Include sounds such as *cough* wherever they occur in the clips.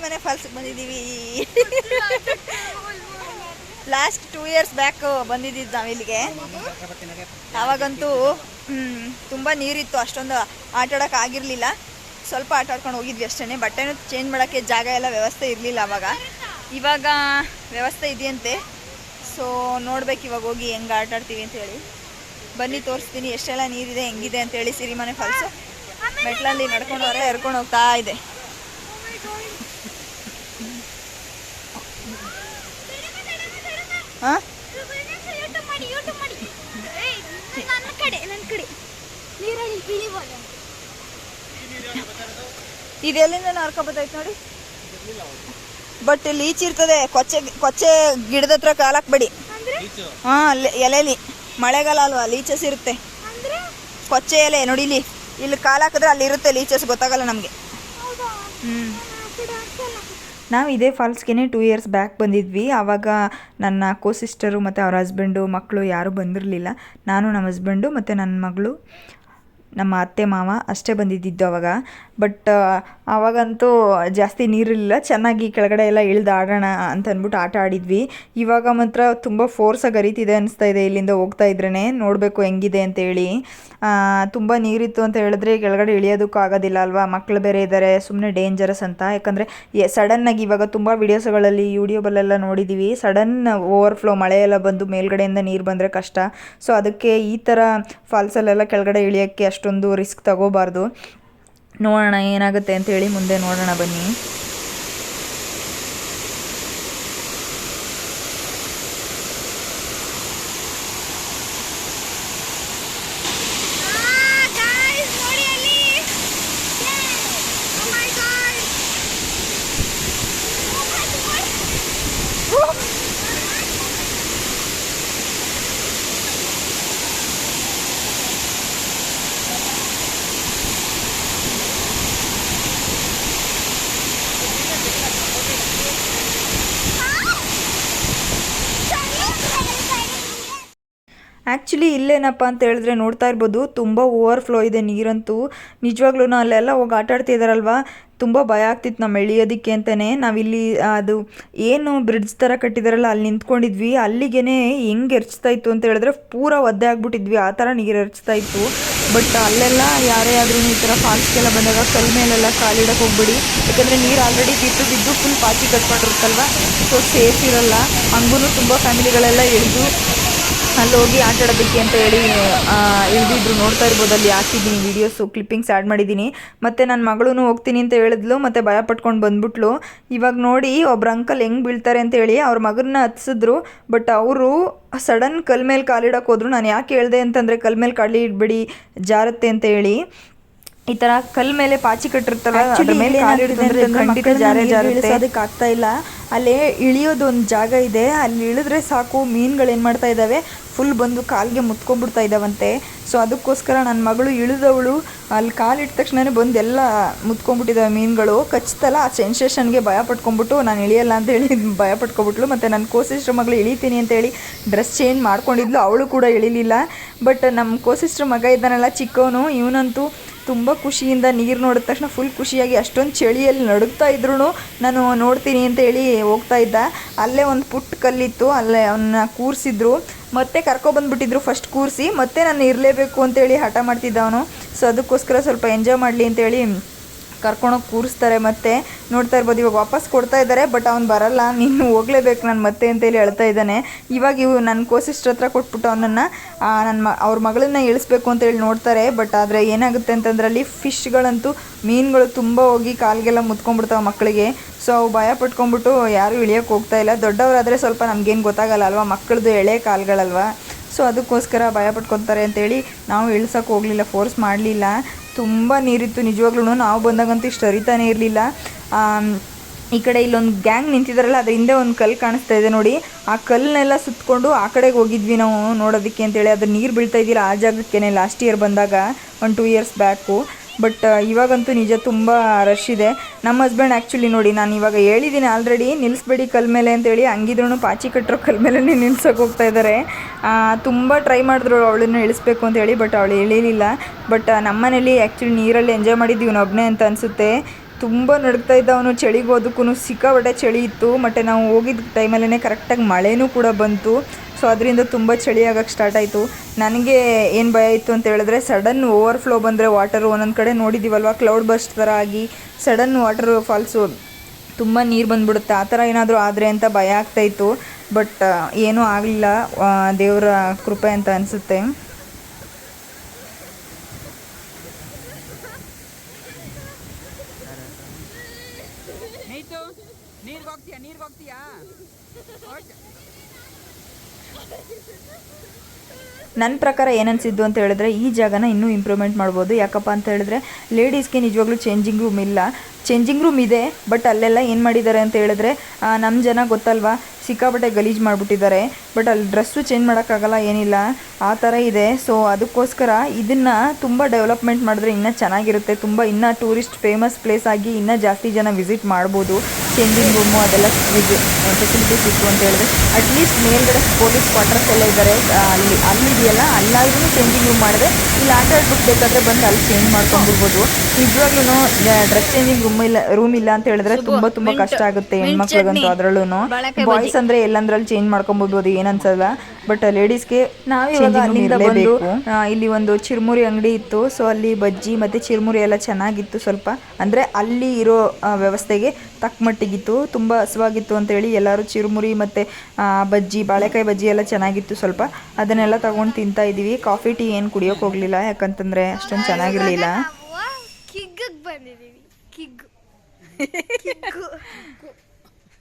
ಸಿರಿಮನೆ ಫಾಲ್ಸ್ಗೆ ಬಂದಿದ್ದೀವಿ. Last two years back ಬಂದಿದ್ದಿದ್ದು ನಾವು ಇಲ್ಲಿಗೆ. ಆವಾಗಂತೂ ತುಂಬ ನೀರಿತ್ತು ಅಷ್ಟೊಂದು ಆಟ ಆಡೋಕೆ ಆಗಿರಲಿಲ್ಲ. ಸ್ವಲ್ಪ ಆಟ ಆಡ್ಕೊಂಡು ಹೋಗಿದ್ವಿ ಅಷ್ಟೇ ಬಟ್ಟೆನೂ ಚೇಂಜ್ ಮಾಡೋಕ್ಕೆ ಜಾಗ ಎಲ್ಲ ವ್ಯವಸ್ಥೆ ಇರಲಿಲ್ಲ ಅವಾಗ ಇವಾಗ ವ್ಯವಸ್ಥೆ ಇದೆಯಂತೆ. ಸೊ ನೋಡ್ಬೇಕು ಇವಾಗ ಹೋಗಿ ಹೆಂಗೆ ಆಟ ಆಡ್ತೀವಿ ಅಂತ ಹೇಳಿ. ಬನ್ನಿ ತೋರಿಸ್ತೀನಿ ಎಷ್ಟೆಲ್ಲ ನೀರಿದೆ ಹೆಂಗಿದೆ ಅಂತೇಳಿ ಸಿರಿಮನೆ ಫಾಲ್ಸು ಮೆಟ್ಲಲ್ಲಿ ನಡ್ಕೊಂಡು ಹೊರ ಎರ್ಕೊಂಡು ಹೋಗ್ತಾ ಇದೆ. ಹಾಂ ನನ್ನ ಕಡೆ ನನ್ನ ಕಡೆ ನೀರಲ್ಲಿ ಇಳಿಬೋದು ಇದು ಎಲ್ಲಿಂದ ನಾರ್ಕೊಬತ್ತೈತೆ ನೋಡಿ. ಬಟ್ ಲೀಚ್ ಇರ್ತದೆ, ಕೊಚ್ಚೆ ಕೊಚ್ಚೆ ಗಿಡದ ಹತ್ರ ಕಾಲಾಕ್ಬೇಡಿ ಹಾಂ ಎಲೆಲಿ. ಮಳೆಗಾಲ ಅಲ್ವಾ, ಲೀಚಸ್ ಇರುತ್ತೆ. ಕೊಚ್ಚೆ ಎಲೆ ನೋಡಿ ಇಲ್ಲಿ. ಇಲ್ಲಿ ಕಾಲು ಹಾಕಿದ್ರೆ ಅಲ್ಲಿ ಇರುತ್ತೆ ಲೀಚಸ್, ಗೊತ್ತಾಗಲ್ಲ ನಮಗೆ. ಹಾಕಲ್ಲ ನಾವು ಇದೇ ಫಾಲ್ಸ್ಗೆ ಟೂ ಇಯರ್ಸ್ ಬ್ಯಾಕ್ ಬಂದಿದ್ವಿ. ಆವಾಗ ನನ್ನ ಕೋ ಸಿಸ್ಟರು ಮತ್ತು ಅವ್ರ ಹಸ್ಬೆಂಡು ಮಕ್ಕಳು ಯಾರೂ ಬಂದಿರಲಿಲ್ಲ. ನಾನು ನಮ್ಮ ಹಸ್ಬೆಂಡು ಮತ್ತು ನನ್ನ ಮಗಳು. ನಮ್ಮ ಅತ್ತೆ ಮಾವ ಅಷ್ಟೇ ಬಂದಿದ್ದಿದ್ದು ಅವಾಗ. ಬಟ್ ಆವಾಗಂತೂ ಜಾಸ್ತಿ ನೀರಿರಲಿಲ್ಲ. ಚೆನ್ನಾಗಿ ಕೆಳಗಡೆ ಎಲ್ಲ ಇಳ್ದು ಆಡೋಣ ಅಂತ ಅಂದ್ಬಿಟ್ಟು ಆಟ ಆಡಿದ್ವಿ. ಇವಾಗ ಮಾತ್ರ ತುಂಬ ಫೋರ್ಸಾಗಿ ಅರಿತಿದೆ ಅನಿಸ್ತಾ ಇದೆ ಇಲ್ಲಿಂದ ಹೋಗ್ತಾ ಇದ್ರೇ ನೋಡಬೇಕು ಹೆಂಗಿದೆ ಅಂತೇಳಿ ತುಂಬ ನೀರಿತ್ತು ಅಂತ ಹೇಳಿದ್ರೆ ಕೆಳಗಡೆ ಇಳಿಯೋದಕ್ಕೂ ಆಗೋದಿಲ್ಲ ಅಲ್ವಾ? ಮಕ್ಕಳು ಬೇರೆ ಇದ್ದಾರೆ ಸುಮ್ಮನೆ ಡೇಂಜರಸ್ ಅಂತ. ಯಾಕಂದರೆ ಸಡನ್ನಾಗಿ ಇವಾಗ ತುಂಬ ವಿಡಿಯೋಸ್ಗಳಲ್ಲಿ ಯೂಟ್ಯೂಬಲ್ಲೆಲ್ಲ ನೋಡಿದ್ದೀವಿ ಸಡನ್ ಓವರ್ಫ್ಲೋ ಮಳೆ ಎಲ್ಲ ಬಂದು ಮೇಲ್ಗಡೆಯಿಂದ ನೀರು ಬಂದರೆ ಕಷ್ಟ. ಸೊ ಅದಕ್ಕೆ ಈ ಥರ ಫಾಲ್ಸಲ್ಲೆಲ್ಲ ಕೆಳಗಡೆ ಇಳಿಯೋಕ್ಕೆ ಅಷ್ಟೊಂದು ರಿಸ್ಕ್ ತಗೋಬಾರ್ದು. ನೋಡೋಣ ಏನಾಗುತ್ತೆ ಅಂತ ಹೇಳಿ ಮುಂದೆ ನೋಡೋಣ ಬನ್ನಿ ಗಾಯ್ಸ್ ನೋಡಿ ಅಲ್ಲಿ ಓ ಮೈ ಗಾಡ್ ಆ್ಯಕ್ಚುಲಿ ಇಲ್ಲೇನಪ್ಪ ಅಂತ ಹೇಳಿದ್ರೆ ನೋಡ್ತಾ ಇರ್ಬೋದು. ತುಂಬ ಓವರ್ಫ್ಲೋ ಇದೆ ನೀರಂತೂ. ನಿಜವಾಗ್ಲೂ ಅಲ್ಲೆಲ್ಲ ಹೋಗಿ ಆಟ ಆಡ್ತಿದಾರಲ್ವ ತುಂಬ ಭಯ ಆಗ್ತಿತ್ತು ನಮ್ಮ ಎಳಿಯೋದಕ್ಕೆ ಅಂತಲೇ ನಾವಿಲ್ಲಿ ಅದು ಏನು ಬ್ರಿಡ್ಜ್ ಥರ ಕಟ್ಟಿದಾರಲ್ಲ, ಅಲ್ಲಿ ನಿಂತ್ಕೊಂಡಿದ್ವಿ. ಅಲ್ಲಿಗೆ ಹೆಂಗೆ ಎರ್ಚ್ತಾ ಇತ್ತು ಅಂತ ಹೇಳಿದ್ರೆ ಪೂರ ಒದ್ದೆ ಆಗಿಬಿಟ್ಟಿದ್ವಿ. ಆ ಥರ ನೀರು ಎರಚ್ತಾ ಇತ್ತು. ಬಟ್ ಅಲ್ಲೆಲ್ಲ ಯಾರೇ ಆದ್ರೂ ಈ ಥರ ಫಾಲ್ಸ್ಗೆಲ್ಲ ಬಂದಾಗ ಕಲ್ ಮೇಲೆಲ್ಲ ಕಾಲಿಡೋಕೆ ಹೋಗ್ಬಿಡಿ. ಯಾಕಂದರೆ ನೀರು ಆಲ್ರೆಡಿ ಬಿದ್ದು ಬಿದ್ದು ಫುಲ್ ಪಾಚಿ ಕಟ್ಕೊಂಡಿರುತ್ತಲ್ವ? ಸೊ ಸೇಫ್ ಇರಲ್ಲ. ಹಂಗೂ ತುಂಬ ಫ್ಯಾಮಿಲಿಗಳೆಲ್ಲ ಇಳಿದು ಅಲ್ಲಿ ಹೋಗಿ ಆಟ ಆಡೋದಕ್ಕೆ ಅಂತ ಹೇಳಿ ಇಳ್ದಿದ್ರು ನೋಡ್ತಾ ಇರ್ಬೋದು ಅಲ್ಲಿ ಹಾಕಿದ್ದೀನಿ ವೀಡಿಯೋಸು ಕ್ಲಿಪ್ಪಿಂಗ್ಸ್ ಆ್ಯಡ್ ಮಾಡಿದ್ದೀನಿ. ಮತ್ತು ನನ್ನ ಮಗಳೂ ಹೋಗ್ತೀನಿ ಅಂತ ಹೇಳಿದ್ಲು ಮತ್ತು ಭಯ ಪಟ್ಕೊಂಡು ಬಂದ್ಬಿಟ್ಲು. ಇವಾಗ ನೋಡಿ ಒಬ್ರು ಅಂಕಲ್ ಹೆಂಗೆ ಬೀಳ್ತಾರೆ ಅಂತ ಹೇಳಿ ಅವ್ರ ಮಗನ್ನ ಹತ್ಸಿದ್ರು ಬಟ್ ಅವರು ಸಡನ್ ಕಲ್ ಮೇಲೆ ಕಾಲಿಡಕ್ಕೆ ಹೋದ್ರು. ನಾನು ಯಾಕೆ ಹೇಳ್ದೆ ಅಂತಂದರೆ ಕಲ್ ಮೇಲೆ ಕಾಲಿ ಇಡ್ಬೇಡಿ ಜಾರತ್ತೆ ಅಂತ ಹೇಳಿ. ಈ ತರ ಕಲ್ ಮೇಲೆ ಪಾಚಿ ಕಟ್ಟಿರ್ತಾರ ಅದ್ರ ಮೇಲೆ ಖಂಡಿತ ಜಾರೇ ಜಾರುತ್ತೆ. ಅದಕ್ಕೆ ಆಗ್ತಾ ಇಲ್ಲ. ಅಲ್ಲೇ ಇಳಿಯೋದು ಒಂದು ಜಾಗ ಇದೆ. ಅಲ್ಲಿ ಇಳಿದ್ರೆ ಸಾಕು. ಮೀನುಗಳು ಏನು ಮಾಡ್ತಾ ಇದ್ದಾವೆ ಫುಲ್ ಬಂದು ಕಾಲಿಗೆ ಮುತ್ಕೊಂಡ್ಬಿಡ್ತಾ ಇದ್ದಾವಂತೆ ಸೊ ಅದಕ್ಕೋಸ್ಕರ ನನ್ನ ಮಗಳು ಇಳಿದವಳು. ಅಲ್ಲಿ ಕಾಲಿಟ್ಟ ತಕ್ಷಣವೇ ಬಂದು ಎಲ್ಲ ಮುತ್ಕೊಂಡ್ಬಿಟ್ಟಿದ್ದಾವೆ ಮೀನುಗಳು. ಕಚ್ತಲ್ಲ ಆ ಸೆನ್ಸೇಷನ್ಗೆ ಭಯ ಪಟ್ಕೊಂಡ್ಬಿಟ್ಟು, ನಾನು ಇಳಿಯಲ್ಲ ಅಂತ ಹೇಳಿ *laughs* ಭಯ ಪಟ್ಕೊಂಡ್ಬಿಟ್ಲು ಮತ್ತು ನನ್ನ ಕೋಸಿಸ್ಟ್ರ ಮಗಳು, ಇಳಿತೀನಿ ಅಂತ ಹೇಳಿ ಡ್ರೆಸ್ ಚೇಂಜ್ ಮಾಡ್ಕೊಂಡಿದ್ಲು. ಅವಳು ಕೂಡ ಇಳಿಲಿಲ್ಲ. ಬಟ್ ನಮ್ಮ ಕೋಸಿಸ್ಟ್ರ ಮಗ ಇದ್ದಾನಲ್ಲ ಚಿಕ್ಕವನು, ಇವನಂತೂ ತುಂಬ ಖುಷಿಯಿಂದ ನೀರು ನೋಡಿದ ತಕ್ಷಣ ಫುಲ್ ಖುಷಿಯಾಗಿ ಅಷ್ಟೊಂದು ಚಳಿಯಲ್ಲಿ ನಡುಗ್ತಾ ಇದ್ರು ನಾನು ನೋಡ್ತೀನಿ ಅಂತ ಹೇಳಿ ಹೋಗ್ತಾ ಇದ್ದ. ಅಲ್ಲೇ ಒಂದು ಪುಟ್ಟ ಕಲ್ಲಿತ್ತು, ಅಲ್ಲೇ ಅವನ್ನ ಕೂರಿಸಿದ್ರು. ಮತ್ತೆ ಕರ್ಕೊಬಂದ್ಬಿಟ್ಟಿದ್ರು ಫಸ್ಟ್ ಕೂರಿಸಿ. ಮತ್ತೆ ನಾನು ಇರಲೇಬೇಕು ಅಂತೇಳಿ ಹಠ ಮಾಡ್ತಿದ್ದ ಅವನು. ಸೊ ಅದಕ್ಕೋಸ್ಕರ ಸ್ವಲ್ಪ ಎಂಜಾಯ್ ಮಾಡಲಿ ಅಂತೇಳಿ ಕರ್ಕೊಂಡೋಗಿ ಕೂರಿಸ್ತಾರೆ ಮತ್ತೆ ನೋಡ್ತಾ ಇರ್ಬೋದು. ಇವಾಗ ವಾಪಸ್ ಕೊಡ್ತಾ ಇದ್ದಾರೆ, ಬಟ್ ಅವ್ನು ಬರಲ್ಲ. ನೀನು ಹೋಗ್ಲೇಬೇಕು ನಾನು ಮತ್ತೆ ಅಂತೇಳಿ ಹೇಳ್ತಾ ಇದ್ದಾನೆ. ಇವಾಗ ಇವು ನನ್ನ ಕೋಸಿಸ್ಟ್ರ ಹತ್ರ ಕೊಟ್ಬಿಟ್ಟು ಅವನನ್ನು ನನ್ನ ಮ, ಅವ್ರ ಮಗಳನ್ನ ಇಳಿಸ್ಬೇಕು ಅಂತೇಳಿ ನೋಡ್ತಾರೆ. ಬಟ್ ಆದರೆ ಏನಾಗುತ್ತೆ ಅಂತಂದ್ರೆ ಅಲ್ಲಿ ಫಿಶ್ಗಳಂತೂ, ಮೀನುಗಳು ತುಂಬ ಹೋಗಿ ಕಾಲಿಗೆಲ್ಲ ಮುತ್ಕೊಂಡ್ಬಿಡ್ತಾವೆ ಮಕ್ಕಳಿಗೆ. ಸೊ ಅವು ಭಯ ಪಟ್ಕೊಂಡ್ಬಿಟ್ಟು ಯಾರೂ ಇಳಿಯೋಕೆ ಹೋಗ್ತಾ ಇಲ್ಲ. ದೊಡ್ಡವರಾದರೆ ಸ್ವಲ್ಪ ನಮಗೇನು ಗೊತ್ತಾಗಲ್ಲ ಅಲ್ವಾ? ಮಕ್ಕಳದು ಎಳೆ ಕಾಲುಗಳಲ್ವಾ? ಸೊ ಅದಕ್ಕೋಸ್ಕರ ಭಯ ಪಟ್ಕೊತಾರೆ ಅಂತೇಳಿ ನಾವು ಇಳ್ಸೋಕ್ಕೆ ಹೋಗಲಿಲ್ಲ, ಫೋರ್ಸ್ ಮಾಡಲಿಲ್ಲ. ತುಂಬ ನೀರಿತ್ತು ನಿಜವಾಗ್ಲೂ ನಾವು ಬಂದಾಗಂತೂ ಇಷ್ಟು ಹರಿತಾನೆ ಇರಲಿಲ್ಲ. ಈ ಕಡೆ ಇಲ್ಲೊಂದು ಗ್ಯಾಂಗ್ ನಿಂತಿದಾರಲ್ಲ, ಅದ್ರ ಹಿಂದೆ ಒಂದು ಕಲ್ಲು ಕಾಣಿಸ್ತಾ ಇದೆ ನೋಡಿ. ಆ ಕಲ್ಲನ್ನೆಲ್ಲ ಸುತ್ತಕೊಂಡು ಆ ಕಡೆಗೆ ಹೋಗಿದ್ವಿ ನಾವು ನೋಡೋದಕ್ಕೆ ಅಂತೇಳಿ. ಅದ್ರ ನೀರು ಬೀಳ್ತಾ ಇದ್ದಿಲ್ಲ ಆ ಜಾಗಕ್ಕೇನೆ ಲಾಸ್ಟ್ ಇಯರ್ ಬಂದಾಗ, ಒಂದು ಟೂ ಇಯರ್ಸ್ ಬ್ಯಾಕು ಬಟ್ ಇವಾಗಂತೂ ನಿಜ ತುಂಬ ರಶ್ ಇದೆ. ನಮ್ಮ ಹಸ್ಬೆಂಡ್ ಆ್ಯಕ್ಚುಲಿ ನೋಡಿ, ನಾನು ಇವಾಗ ಹೇಳಿದ್ದೀನಿ ಆಲ್ರೆಡಿ ನಿಲ್ಲಿಸ್ಬೇಡಿ ಕಲ್ ಮೇಲೆ ಅಂತೇಳಿ ಹಂಗಿದ್ರು ಪಾಚಿ ಕಟ್ಟಿರೋ ಕಲ್ ಮೇಲೆ ನಿಲ್ಸೋಕೆ ಹೋಗ್ತಾ ಇದ್ದಾರೆ ತುಂಬ ಟ್ರೈ ಮಾಡಿದ್ರು ಅವಳನ್ನು ಇಳಿಸ್ಬೇಕು ಅಂತ ಹೇಳಿ ಬಟ್ ಅವಳು ಇಳಿಲಿಲ್ಲ. ಬಟ್ ನಮ್ಮನೇಲಿ ಆ್ಯಕ್ಚುಲಿ ನೀರಲ್ಲಿ ಎಂಜಾಯ್ ಮಾಡಿದ್ದೀವಿ ಒಬ್ಬನೇ ಅಂತ ಅನಿಸುತ್ತೆ. ತುಂಬ ನಡುಗ್ತಾ ಇದ್ದ ಅವನು ಚಳಿಗೋದಕ್ಕೂ ಸಿಕ್ಕಾಪಟ್ಟೆ ಚಳಿ ಇತ್ತು. ಮತ್ತು ನಾವು ಹೋಗಿದ್ದ ಟೈಮಲ್ಲೇ ಕರೆಕ್ಟಾಗಿ ಮಳೆನೂ ಕೂಡ ಬಂತು. ಸೊ ಅದರಿಂದ ತುಂಬ ಚಳಿ ಆಗೋಕ್ಕೆ ಸ್ಟಾರ್ಟ್ ಆಯಿತು. ನನಗೆ ಏನು ಭಯ ಇತ್ತು ಅಂತ ಹೇಳಿದ್ರೆ ಸಡನ್ ಓವರ್ಫ್ಲೋ ಬಂದರೆ ವಾಟರು ಒಂದೊಂದು ಕಡೆ ನೋಡಿದ್ದೀವಲ್ವ ಕ್ಲೌಡ್ ಬಸ್ಟ್ ಥರ ಆಗಿ ಸಡನ್ ವಾಟರ್ ಫಾಲ್ಸು ತುಂಬ ನೀರು ಬಂದುಬಿಡುತ್ತೆ. ಆ ಥರ ಏನಾದರೂ ಆದರೆ ಅಂತ ಭಯ ಆಗ್ತಾಯಿತ್ತು ಬಟ್ ಏನೂ ಆಗಲಿಲ್ಲ. ದೇವರ ಕೃಪೆ ಅಂತ ಅನಿಸುತ್ತೆ. ನನ್ನ ಪ್ರಕಾರ ಏನನ್ಸಿದ್ದು ಅಂತ ಹೇಳಿದ್ರೆ ಈ ಜಾಗನ ಇನ್ನೂ ಇಂಪ್ರೂವ್ಮೆಂಟ್ ಮಾಡ್ಬೋದು. ಯಾಕಪ್ಪ ಅಂತ ಹೇಳಿದ್ರೆ ಲೇಡೀಸ್ಗೆ ನಿಜವಾಗ್ಲೂ ಚೇಂಜಿಂಗ್ ರೂಮ್ ಇಲ್ಲ. ಚೇಂಜಿಂಗ್ ರೂಮ್ ಇದೆ ಬಟ್ ಅಲ್ಲೆಲ್ಲ ಏನು ಮಾಡಿದ್ದಾರೆ ಅಂತ ಹೇಳಿದ್ರೆ ನಮ್ಮ ಜನ ಗೊತ್ತಲ್ವಾ, ಸಿಕ್ಕಾಪಟ್ಟೆ ಗಲೀಜು ಮಾಡಿಬಿಟ್ಟಿದ್ದಾರೆ ಬಟ್ ಅಲ್ಲಿ ಡ್ರೆಸ್ಸು ಚೇಂಜ್ ಮಾಡೋಕ್ಕಾಗಲ್ಲ, ಏನಿಲ್ಲ, ಆ ಥರ ಇದೆ. ಸೊ ಅದಕ್ಕೋಸ್ಕರ ಇದನ್ನು ತುಂಬ ಡೆವಲಪ್ಮೆಂಟ್ ಮಾಡಿದ್ರೆ ಇನ್ನೂ ಚೆನ್ನಾಗಿರುತ್ತೆ. ತುಂಬ ಇನ್ನೂ ಟೂರಿಸ್ಟ್ ಫೇಮಸ್ ಪ್ಲೇಸ್ ಆಗಿ ಇನ್ನೂ ಜಾಸ್ತಿ ಜನ ವಿಸಿಟ್ ಮಾಡ್ಬೋದು. ಚೇಂಜಿಂಗ್ ರೂಮು ಅದೆಲ್ಲ ಫೆಸಿಲಿಟೀಸ್ ಇತ್ತು ಅಂತ ಹೇಳಿದ್ರೆ. ಅಟ್ಲೀಸ್ಟ್ ಮೇಲ್ಗಡೆ ಪೊಲೀಸ್ ಕ್ವಾರ್ಟರ್ಸ್ ಎಲ್ಲ ಇದ್ದಾರೆ ಅಲ್ಲಿ, ಅಲ್ಲಿದೆಯಲ್ಲ, ಅಲ್ಲಾದ್ರೂ ಚೇಂಜಿಂಗ್ ರೂಮ್ ಮಾಡಿದ್ರೆ ಇಲ್ಲಿ ಆಟ ಆಡ್ಬಿಟ್ಟು ಬೇಕಾದ್ರೆ ಬಂದು ಅಲ್ಲಿ ಚೇಂಜ್ ಮಾಡ್ಕೊಂಡ್ಬಿಡ್ಬೋದು. ನಿಜವಾಗ್ಲೂ ಡ್ರೆಸ್ ಚೇಂಜಿಂಗ್ ರೂಮ್ ಇಲ್ಲ ರೂಮ್ ಇಲ್ಲ ಅಂತ ಹೇಳಿದ್ರೆ ತುಂಬಾ ತುಂಬಾ ಕಷ್ಟ ಆಗುತ್ತೆ ಹೆಣ್ಮಕ್ಳಿಗಂತೂ ಅದ್ರಲ್ಲೂ ಬಾಯ್ಸ್ ಅಂದ್ರೆ ಎಲ್ಲಂದ್ರಲ್ಲಿ ಚೇಂಜ್ ಮಾಡ್ಕೊಂಬೋದು ಏನ್ ಅನ್ಸಲ್ಲ ಬಟ್ ಲೇಡೀಸ್ಗೆ ನಾವಿವಾಗ ಅಲ್ಲಿಂದ ಬಂದು ಇಲ್ಲಿ ಒಂದು ಚಿರುಮುರಿ ಅಂಗಡಿ ಇತ್ತು ಸೊ ಅಲ್ಲಿ ಬಜ್ಜಿ ಮತ್ತೆ ಚಿರುಮುರಿ ಎಲ್ಲ ಚೆನ್ನಾಗಿತ್ತು ಸ್ವಲ್ಪ. ಅಂದ್ರೆ ಅಲ್ಲಿ ಇರೋ ವ್ಯವಸ್ಥೆಗೆ ತಕ್ಕ ಮಟ್ಟಿಗಿತ್ತು ತುಂಬ ಹಸುವಾಗಿತ್ತು ಅಂತೇಳಿ ಎಲ್ಲರೂ ಚಿರುಮುರಿ ಮತ್ತೆ ಆ, ಬಜ್ಜಿ ಬಾಳೆಕಾಯಿ ಬಜ್ಜಿ ಎಲ್ಲ ಚೆನ್ನಾಗಿತ್ತು ಸ್ವಲ್ಪ. ಅದನ್ನೆಲ್ಲ ತಗೊಂಡು ತಿಂತಾ ಇದೀವಿ ಕಾಫಿ ಟೀ ಏನು ಕುಡಿಯೋಕೆ ಹೋಗ್ಲಿಲ್ಲ ಯಾಕಂತಂದ್ರೆ ಅಷ್ಟೊಂದು ಚೆನ್ನಾಗಿರ್ಲಿಲ್ಲ. ಕಿಗ್ಗಕ್ಕೆ ಬಂದಿದ್ದೀವಿ ಕಿಗ್ಗು ಕಿಗ್ಗು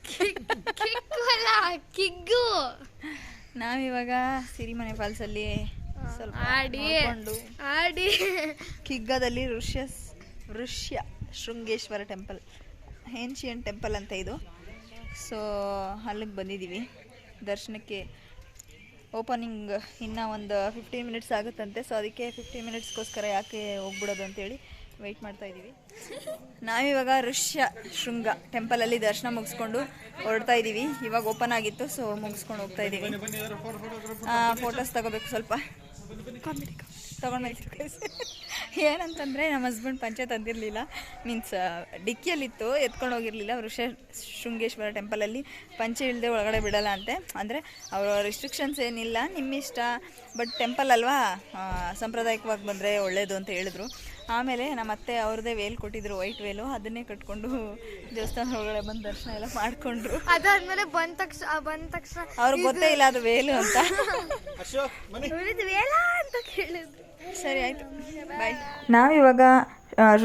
ಕಿಗ್- ಕಿಗ್ಗು ಅಲ್ಲ ಕಿಗ್ಗು. ನಾವಿವಾಗ ಸಿರಿಮನೆ ಫಾಲ್ಸಲ್ಲಿ ಸ್ವಲ್ಪ ಆಡಿ ಆಡಿ. ಕಿಗ್ಗದಲ್ಲಿ Rishya Rishya Shringeshwara temple ancient temple ಅಂತ ಇದು. ಸೊ ಅಲ್ಲಿಗೆ ಬಂದಿದ್ದೀವಿ ದರ್ಶನಕ್ಕೆ ಓಪನಿಂಗ್ ಇನ್ನೂ ಒಂದು ಫಿಫ್ಟೀನ್ ಮಿನಿಟ್ಸ್ ಆಗುತ್ತಂತೆ. ಸೊ ಅದಕ್ಕೆ ಫಿಫ್ಟೀನ್ ಮಿನಿಟ್ಸ್ಗೋಸ್ಕರ ಯಾಕೆ ಹೋಗ್ಬಿಡೋದು ಅಂತೇಳಿ ವೆಯ್ಟ್ ಮಾಡ್ತಾ ಇದ್ದೀವಿ *laughs* ನಾವಿವಾಗ ಋಷ್ಯ ಶೃಂಗ ಟೆಂಪಲಲ್ಲಿ ದರ್ಶನ ಮುಗಿಸ್ಕೊಂಡು ಹೊರಡ್ತಾ ಇದ್ದೀವಿ ಇವಾಗ ಓಪನ್ ಆಗಿತ್ತು ಸೊ ಮುಗಿಸ್ಕೊಂಡು ಹೋಗ್ತಾ ಇದ್ದೀವಿ ಫೋಟೋಸ್ ತಗೋಬೇಕು? ಸ್ವಲ್ಪ. ತಗೊಂಡ್ಮೇಲೆ *laughs* ಏನಂತಂದರೆ ನಮ್ಮ ಹಸ್ಬೆಂಡ್ ಪಂಚೆ ತಂದಿರಲಿಲ್ಲ. ಮೀನ್ಸ್ ಡಿಕ್ಕಿಯಲ್ಲಿತ್ತು ಎತ್ಕೊಂಡು ಹೋಗಿರಲಿಲ್ಲ. ವೃಷ ಶೃಂಗೇಶ್ವರ ಟೆಂಪಲಲ್ಲಿ ಪಂಚೆ ಇಲ್ಲದೆ ಒಳಗಡೆ ಬಿಡಲ್ಲ ಅಂತೆ. ಅಂದರೆ ಅವರ ರಿಸ್ಟ್ರಿಕ್ಷನ್ಸ್ ಏನಿಲ್ಲ ನಿಮ್ಮ ಇಷ್ಟ ಬಟ್ ಟೆಂಪಲ್ ಅಲ್ವಾ ಸಾಂಪ್ರದಾಯಿಕವಾಗಿ ಬಂದರೆ ಒಳ್ಳೆಯದು ಅಂತ ಹೇಳಿದ್ರು. ಆಮೇಲೆ ನಮ್ಮ ಅತ್ತೆ ಅವ್ರದ್ದೇ ವೇಲ್ ಕೊಟ್ಟಿದ್ರು ವೈಟ್ ವೇಲು. ಅದನ್ನೇ ಕಟ್ಕೊಂಡು ದೇವಸ್ಥಾನ ಒಳಗಡೆ ಬಂದು ದರ್ಶನ ಎಲ್ಲ ಮಾಡ್ಕೊಂಡ್ರು. ಅದಾದ್ಮೇಲೆ ಬಂದ ತಕ್ಷಣ ಬಂದ ತಕ್ಷಣ ಅವ್ರಿಗೆ ಗೊತ್ತೇ ಇಲ್ಲ ಅದು ವೇಲು ಅಂತ. ಅಂತ ಕೇಳಿದ್ರು. ಸರಿ ಆಯ್ತು. ಬಾಯ್ ನಾವಿವಾಗ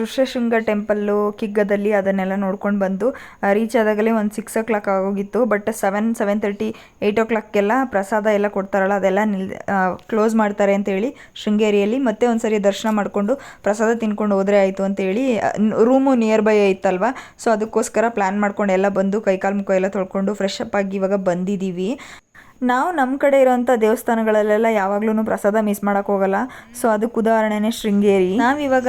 ಋಷ್ಯಶೃಂಗ ಟೆಂಪಲ್ಲು ಕಿಗ್ಗದಲ್ಲಿ ಅದನ್ನೆಲ್ಲ ನೋಡ್ಕೊಂಡು ಬಂದು ರೀಚ್ ಆದಾಗಲೇ ಒಂದು ಸಿಕ್ಸ್ ಓ ಕ್ಲಾಕ್ ಆಗೋಗಿತ್ತು but seven seven thirty eight ಓ ಕ್ಲಾಕ್ಗೆಲ್ಲ ಪ್ರಸಾದ ಎಲ್ಲ ಕೊಡ್ತಾರಲ್ಲ, ಅದೆಲ್ಲ ನಿಲ್ ಕ್ಲೋಸ್ ಮಾಡ್ತಾರೆ ಅಂತೇಳಿ ಶೃಂಗೇರಿಯಲ್ಲಿ, ಮತ್ತೆ ಒಂದ್ಸರಿ ದರ್ಶನ ಮಾಡಿಕೊಂಡು ಪ್ರಸಾದ ತಿನ್ಕೊಂಡು ಹೋದ್ರೆ ಆಯಿತು ಅಂತೇಳಿ ರೂಮು ನಿಯರ್ ಬೈ ಇತ್ತಲ್ವ ಸೊ ಅದಕ್ಕೋಸ್ಕರ ಪ್ಲ್ಯಾನ್ ಮಾಡ್ಕೊಂಡು ಎಲ್ಲ ಬಂದು ಕೈಕಾಲು ಮುಖ ಎಲ್ಲ ತೊಳ್ಕೊಂಡು ಫ್ರೆಶ್ ಅಪ್ ಆಗಿ ಇವಾಗ ಬಂದಿದ್ದೀವಿ. ನಾವು ನಮ್ಮ ಕಡೆ ಇರೋಂಥ ದೇವಸ್ಥಾನಗಳಲ್ಲೆಲ್ಲ ಯಾವಾಗ್ಲೂ ಪ್ರಸಾದ ಮಿಸ್ ಮಾಡೋಕೆ ಹೋಗಲ್ಲ. ಸೊ ಅದಕ್ಕೆ ಉದಾಹರಣೆನೇ ಶೃಂಗೇರಿ. ನಾವಿವಾಗ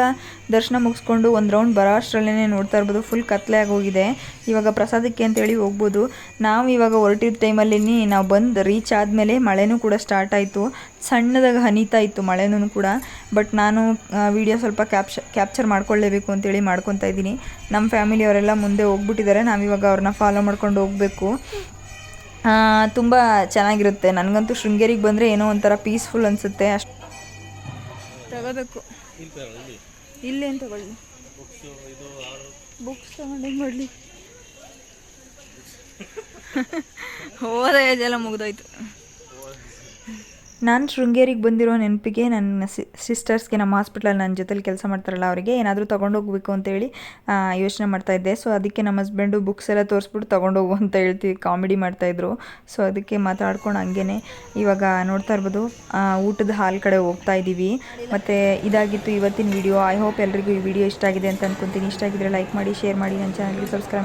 ದರ್ಶನ ಮುಗಿಸ್ಕೊಂಡು ಒಂದು ರೌಂಡ್ ಬರೋ ಅಷ್ಟರಲ್ಲೇ ನೋಡ್ತಾ ಇರ್ಬೋದು ಫುಲ್ ಕತ್ಲೆ ಆಗೋಗಿದೆ. ಇವಾಗ ಪ್ರಸಾದಕ್ಕೆ ಅಂತೇಳಿ ಹೋಗ್ಬೋದು. ನಾವು ಇವಾಗ ಹೊರಟಿದ್ದ ಟೈಮಲ್ಲಿ ನಾವು ಬಂದು ರೀಚ್ ಆದಮೇಲೆ ಮಳೆನೂ ಕೂಡ ಸ್ಟಾರ್ಟ್ ಆಯಿತು. ಸಣ್ಣದಾಗಿ ಹನಿತಾ ಇತ್ತು ಮಳೆನೂ ಕೂಡ. ಬಟ್ ನಾನು ವಿಡಿಯೋ ಸ್ವಲ್ಪ ಕ್ಯಾಪ್ಶ ಕ್ಯಾಪ್ಚರ್ ಮಾಡ್ಕೊಳ್ಳೇಬೇಕು ಅಂತೇಳಿ ಮಾಡ್ಕೊತಾ ಇದ್ದೀನಿ. ನಮ್ಮ ಫ್ಯಾಮಿಲಿಯವರೆಲ್ಲ ಮುಂದೆ ಹೋಗ್ಬಿಟ್ಟಿದ್ದಾರೆ. ನಾವಿವಾಗ ಅವ್ರನ್ನ ಫಾಲೋ ಮಾಡ್ಕೊಂಡು ಹೋಗಬೇಕು. ತುಂಬ ಚೆನ್ನಾಗಿರುತ್ತೆ. ನನಗಂತೂ ಶೃಂಗೇರಿಗೆ ಬಂದರೆ ಏನೋ ಒಂಥರ ಪೀಸ್ಫುಲ್ ಅನಿಸುತ್ತೆ. ಅಷ್ಟು ತಗೋಬೇಕು. ಇಲ್ಲೇನು ತಗೊಳ್ಳಿ. ಬುಕ್ಸ್ ತಗೊಂಡು ಹೆಂಗೆ ಮಾಡಲಿ *laughs* ಹೋದ ಏಜೆಲ್ಲ ಮುಗಿದೋಯ್ತು. ನಾನು ಶೃಂಗೇರಿಗೆ ಬಂದಿರೋ ನೆನಪಿಗೆ ನನ್ನ ಸಿಸ್ಟರ್ಸ್ಗೆ ನಮ್ಮ ಹಾಸ್ಪಿಟ್ಲಲ್ಲಿ ನನ್ನ ಜೊತೆಲಿ ಕೆಲಸ ಮಾಡ್ತಾರಲ್ಲ ಅವರಿಗೆ, ಏನಾದರೂ ತೊಗೊಂಡು ಹೋಗ್ಬೇಕು ಅಂತೇಳಿ ಯೋಚನೆ ಮಾಡ್ತಾ ಇದ್ದೆ. ಸೊ ಅದಕ್ಕೆ ನಮ್ಮ ಹಸ್ಬೆಂಡು ಬುಕ್ಸ್ ಎಲ್ಲ ತೋರಿಸ್ಬಿಟ್ಟು ತೊಗೊಂಡು ಹೋಗು ಅಂತ ಹೇಳ್ತೀವಿ ಕಾಮಿಡಿ ಮಾಡ್ತಾಯಿದ್ರು ಸೊ ಅದಕ್ಕೆ ಮಾತಾಡ್ಕೊಂಡು ಹಂಗೇ ಇವಾಗ ನೋಡ್ತಾ ಇರ್ಬೋದು. ಊಟದ ಹಾಲ್ ಕಡೆ ಹೋಗ್ತಾ ಇದ್ದೀವಿ ಮತ್ತು ಇದಾಗಿತ್ತು ಇವತ್ತಿನ ವೀಡಿಯೋ ಐ ಹೋಪ್ ಎಲ್ರಿಗೂ ಈ ವಿಡಿಯೋ ಇಷ್ಟ ಆಗಿದೆ ಅಂತ ಅನ್ಕೊತೀನಿ. ಇಷ್ಟ ಆಗಿದ್ರೆ ಲೈಕ್ ಮಾಡಿ ಶೇರ್ ಮಾಡಿ, ನನ್ನ ಚಾನಲ್ಗೆ ಸಬ್ಸ್ಕ್ರೈಬ್